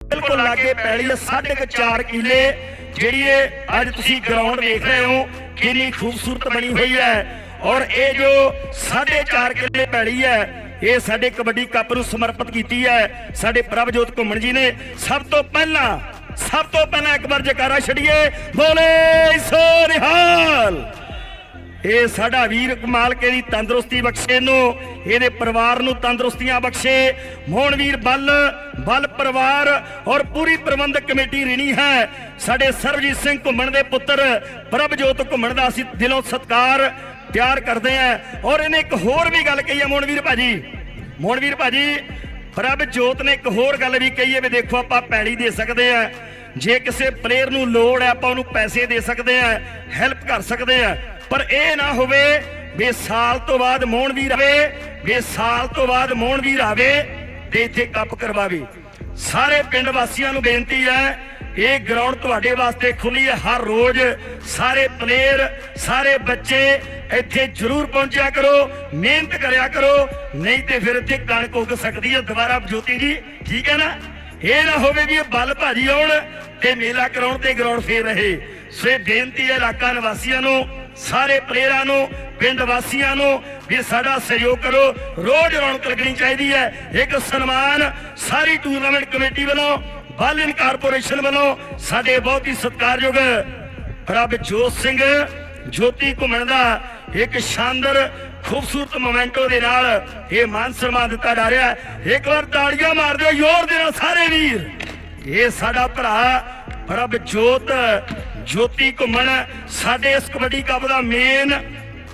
ਬਿਲਕੁਲ ਲਾਗੇ ਪੈਲੀ ਹੈ ਸਾਢੇ ਕੁ ਜਿਹੜੀ ਇਹ ਅੱਜ ਤੁਸੀਂ ਗਰਾਊਂਡ ਵੇਖ ਰਹੇ ਹੋ, ਕਿੰਨੀ ਖੂਬਸੂਰਤ ਬਣੀ ਹੋਈ ਹੈ। ਔਰ ਇਹ ਜੋ ਸਾਢੇ ਚਾਰ ਕਿੱਲੇ ਪੈਲੀ ਹੈ, ਇਹ ਸਾਡੇ ਕਬੱਡੀ ਕੱਪ ਨੂੰ ਸਮਰਪਿਤ ਕੀਤੀ ਹੈ। ਸਾਡੇ ਪ੍ਰਭਜੋਤ ਘੁੰਮਣ ਜੀ ਨੇ ਸਭ ਤੋਂ ਪਹਿਲਾਂ, ਸਭ ਤੋਂ ਪਹਿਲਾਂ ਇੱਕ ਵਾਰ ਜਕਾਰਾ ਛੜੀਏ ਬੋਲੇ ਸੋ ਨਿਹਾਲ ਇਹ ਸਾਡਾ ਵੀਰ ਕਮਾਲ ਕੇ ਦੀ ਤੰਦਰੁਸਤੀ ਬਖਸ਼ੇ ਨੂੰ ਇਹਦੇ ਪਰਿਵਾਰ ਨੂੰ ਤੰਦਰੁਸਤੀਆਂ ਬਖਸ਼ੇ। ਮੋਹਨਵੀਰ ਬੱਲ ਬੱਲ ਪਰਿਵਾਰ ਔਰ ਪੂਰੀ ਪ੍ਰਬੰਧਕ ਕਮੇਟੀ ਰਿਣੀ ਹੈ। ਸਾਡੇ ਸਰਬਜੀਤ ਸਿੰਘ ਘੁੰਮਣ ਦੇ ਪੁੱਤਰ ਪ੍ਰਭਜੋਤ ਘੁੰਮਣ ਦਾ ਅਸੀਂ ਦਿਲੋਂ ਸਤਿਕਾਰ ਪਿਆਰ ਕਰਦੇ ਹਾਂ। ਔਰ ਇਹਨੇ ਇੱਕ ਹੋਰ ਵੀ ਗੱਲ ਕਹੀ ਹੈ ਮੋਹਨਵੀਰ ਭਾਜੀ। ਮੋਹਨਵੀਰ ਭਾਜੀ, ਪ੍ਰਭਜੋਤ ਨੇ ਇੱਕ ਹੋਰ ਗੱਲ ਵੀ ਕਹੀ ਹੈ ਵੀ ਦੇਖੋ ਆਪਾਂ ਪੈੜੀ ਦੇ ਸਕਦੇ ਆ ਜੇ ਕਿਸੇ ਪਲੇਅਰ ਨੂੰ ਲੋੜ ਹੈ, ਆਪਾਂ ਉਹਨੂੰ ਪੈਸੇ ਦੇ ਸਕਦੇ ਆ ਹੈਲਪ ਕਰ ਸਕਦੇ ਆ ਪਰ ਇਹ ਨਾ ਹੋਵੇ ਵੀ ਸਾਲ ਤੋਂ ਬਾਅਦ ਮੋਹਨਵੀਰ ਆਵੇ, ਵੀ ਸਾਲ ਤੋਂ ਬਾਅਦ ਮੋਹਨਵੀਰ ਆਵੇ ਤੇ ਇੱਥੇ ਕੱਪ ਕਰਵਾਵੇ। ਸਾਰੇ ਪਿੰਡ ਵਾਸੀਆਂ ਨੂੰ ਬੇਨਤੀ ਹੈ, ਇਹ ਗਰਾਊਂਡ ਤੁਹਾਡੇ ਵਾਸਤੇ ਖੁੱਲੀ ਹੈ ਹਰ ਰੋਜ਼। ਸਾਰੇ ਪਲੇਅਰ ਸਾਰੇ ਬੱਚੇ ਇੱਥੇ ਜ਼ਰੂਰ ਪਹੁੰਚਿਆ ਕਰੋ, ਮਿਹਨਤ ਕਰਿਆ ਕਰੋ, ਨਹੀਂ ਤੇ ਫਿਰ ਇੱਥੇ ਕਣਕ ਉੱਗ ਸਕਦੀ ਹੈ। ਦੁਬਾਰਾ ਜੋਤੀ ਜੀ, ਠੀਕ ਹੈ ਨਾ? ਇਹ ਨਾ ਹੋਵੇ ਵੀ ਇਹ ਬੱਲ ਭਾਜੀ ਆਉਣ ਤੇ ਮੇਲਾ ਕਰਾਉਣ ਤੇ ਗਰਾਊਂਡ ਫੇਰ ਰਹੇ। ਸੋ ਇਹ ਬੇਨਤੀ ਹੈ ਇਲਾਕਾ ਨਿਵਾਸੀਆਂ ਨੂੰ ਸਾਰੇ ਪਲੇਅਰਾਂ ਨੂੰ, ਪਿੰਡ ਵਾਸੀਆਂ ਨੂੰ ਵੀ ਸਾਡਾ ਸਹਿਯੋਗ ਕਰੋ। ਰੋਜ਼ ਰੌਣਕ ਲੱਗਣੀ ਚਾਹੀਦੀ ਹੈ। ਇੱਕ ਸਨਮਾਨ ਸਾਰੀ ਟੂਰਨਾਮੈਂਟ ਕਮੇਟੀ ਵੱਲੋਂ ਬਾਲਨ ਕਾਰਪੋਰੇਸ਼ਨ ਵੱਲੋਂ, ਸਾਡੇ ਬਹੁਤ ਹੀ ਸਤਿਕਾਰਯੋਗ ਪ੍ਰਭਜੋਤ ਸਿੰਘ ਜੋਤੀ ਘੁੰਮਣ ਦਾ ਇੱਕ ਸ਼ਾਨਦਾਰ, ਖੂਬਸੂਰਤ ਮੋਮੈਂਟੋ ਦੇ ਨਾਲ ਇਹ ਮਾਨ ਸਨਮਾਨ ਦਿੱਤਾ ਜਾ ਰਿਹਾ ਹੈ। ਇੱਕ ਵਾਰ ਤਾੜੀਆਂ ਮਾਰ ਦਿਓ, ਜ਼ੋਰ ਦੇ ਨਾਲ ਸਾਰੇ ਵੀਰ। ਇਹ ਸਾਡਾ ਭਰਾ ਪ੍ਰਭਜੋਤ ਜੋਤੀ ਘੁੰਮਣ, ਸਾਡੇ ਇਸ ਕਬੱਡੀ ਕੱਪ ਦਾ ਮੇਨ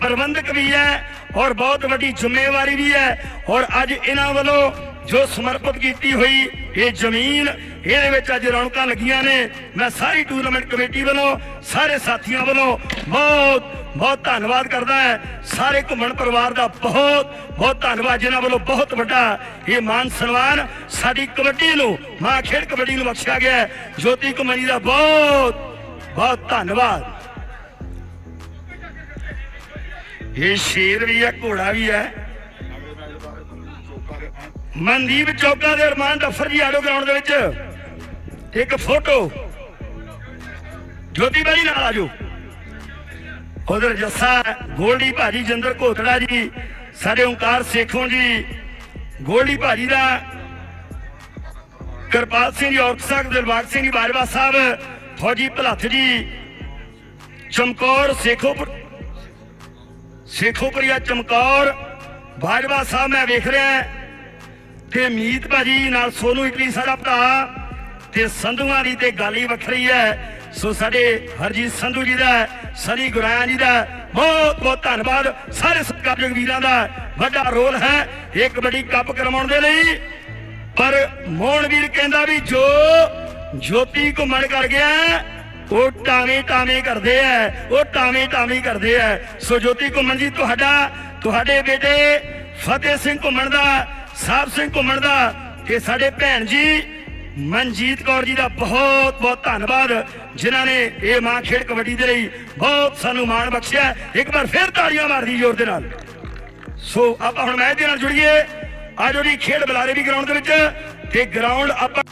ਪ੍ਰਬੰਧਕ ਵੀ ਹੈ ਔਰ ਬਹੁਤ ਵੱਡੀ ਜ਼ਿੰਮੇਵਾਰੀ ਵੀ ਹੈ। ਔਰ ਅੱਜ ਇਹਨਾਂ ਵੱਲੋਂ ਜੋ ਸਮਰਪਿਤ ਕੀਤੀ ਹੋਈ ਇਹ ਜ਼ਮੀਨ, ਇਹਦੇ ਵਿੱਚ ਅੱਜ ਰੌਣਕਾਂ ਲੱਗੀਆਂ ਨੇ। ਮੈਂ ਸਾਰੀ ਟੂਰਨਾਮੈਂਟ ਕਮੇਟੀ ਵੱਲੋਂ, ਸਾਰੇ ਸਾਥੀਆਂ ਵੱਲੋਂ ਬਹੁਤ ਬਹੁਤ ਧੰਨਵਾਦ ਕਰਦਾ ਹੈ। ਸਾਰੇ ਘੁੰਮਣ ਪਰਿਵਾਰ ਦਾ ਬਹੁਤ ਬਹੁਤ ਧੰਨਵਾਦ, ਜਿਨ੍ਹਾਂ ਵੱਲੋਂ ਬਹੁਤ ਵੱਡਾ ਇਹ ਮਾਨ ਸਨਮਾਨ ਸਾਡੀ ਕਬੱਡੀ ਨੂੰ, ਮਾਂ ਖੇਡ ਕਬੱਡੀ ਨੂੰ ਬਖਸ਼ਿਆ ਗਿਆ ਜੋਤੀ ਕੁਮਾਰੀ ਦਾ ਬਹੁਤ ਬਹੁਤ ਧੰਨਵਾਦ। ਇਹ ਸ਼ੇਰ ਵੀ ਹੈ, ਘੋੜਾ ਵੀ ਹੈ। ਮਨਦੀਪ ਚੌਕਾ ਦੇ ਅਰਮਾਨ ਦਫਰ ਜੀ ਆੜੋ ਗਰਾਊਂਡ ਦੇ ਵਿੱਚ। ਇੱਕ ਫੋਟੋ। ਜੋਤੀ ਬਾਈ ਨਾਲ ਆਜੋ ਉਧਰ ਜੱਸਾ, ਗੋਲਡੀ ਭਾਜੀ ਜਿੰਦਰ ਘੋਤੜਾ ਜੀ, ਸਾਡੇ ਓਂਕਾਰ ਸੇਖੋਂ ਜੀ, ਗੋਲਡੀ ਭਾਜੀ ਦਾ। ਕਿਰਪਾਲ ਸਿੰਘ ਜੀ ਔਰਕਸਕ ਦਿਲਬਾਗ ਸਿੰਘ ਜੀ, ਬਾਜਵਾ ਸਾਹਿਬ ਫੌਜੀ ਭਲੱਥ ਜੀ। ਚਮਕੌਰ ਸੇਖੋਪੁਰ ਸੇਖੋਪੁਰੀਆ ਚਮਕੌਰ। ਬਾਜਵਾ ਸਾਹਿਬ ਮੈਂ ਵੇਖ ਰਿਹਾ ਤੇ ਮੀਤ ਭਾਜੀ ਨਾਲ ਸੋਨੂ ਇਟਲੀ ਸਾਡਾ ਭਰਾ ਤੇ ਸੰਧੂਆਂ ਦੀ ਤੇ ਗੱਲ ਹੀ ਵੱਖਰੀ ਹੈ। ਸੋ ਸਾਡੇ ਹਰਜੀਤ ਸੰਧੂ ਜੀ ਦਾ ਸਨੀ ਗੁਰਾਇਆ ਜੀ ਦਾ ਬਹੁਤ ਬਹੁਤ ਧੰਨਵਾਦ। ਸਾਰੇ ਸਤਿਕਾਰਯੋਗ ਵੀਰਾਂ ਦਾ ਵੱਡਾ ਰੋਲ ਹੈ। ਇਹ ਕਬੱਡੀ ਕੱਪ ਕਰਵਾਉਣ ਦੇ ਲਈ। ਪਰ ਮੋਹਨਵੀਰ ਕਹਿੰਦਾ ਵੀ ਜੋ ਜੋਤੀ ਘੁੰਮਣ ਕਰ ਗਿਆ ਉਹ ਟਾਵੇਂ ਟਾਵੇਂ ਕਰਦੇ ਐ ਉਹ ਟਾਵੇਂ ਟਾਵੇਂ ਕਰਦੇ ਐ ਸੋ ਜੋਤੀ ਘੁੰਮਣ ਜੀ, ਤੁਹਾਡਾ, ਤੁਹਾਡੇ ਬੇਟੇ ਫਤਿਹ ਸਿੰਘ ਘੁੰਮਣ ਦਾ, ਸਾਹਿਬ ਸਿੰਘ ਘੁੰਮਣ ਦਾ ਤੇ ਸਾਡੇ ਭੈਣ ਜੀ ਮਨਜੀਤ ਕੌਰ ਜੀ ਦਾ ਬਹੁਤ ਬਹੁਤ ਧੰਨਵਾਦ, ਜਿਨ੍ਹਾਂ ਨੇ ਇਹ ਮਾਂ ਖੇਡ ਕਬੱਡੀ ਦੇ ਲਈ ਬਹੁਤ ਸਾਨੂੰ ਮਾਣ ਬਖਸ਼ਿਆ ਇੱਕ ਵਾਰ ਫਿਰ ਤਾੜੀਆਂ ਮਾਰਦੀ ਜ਼ੋਰ ਦੇ ਨਾਲ। ਸੋ ਆਪਾਂ ਹੁਣ ਮੈਚ ਦੇ ਨਾਲ ਜੁੜੀਏ। ਆ ਜਿਹੜੀ ਖੇਡ ਬੁਲਾਰੇ ਵੀ ਗਰਾਊਂਡ ਦੇ ਵਿੱਚ ਤੇ ਗਰਾਊਂਡ ਆਪਾਂ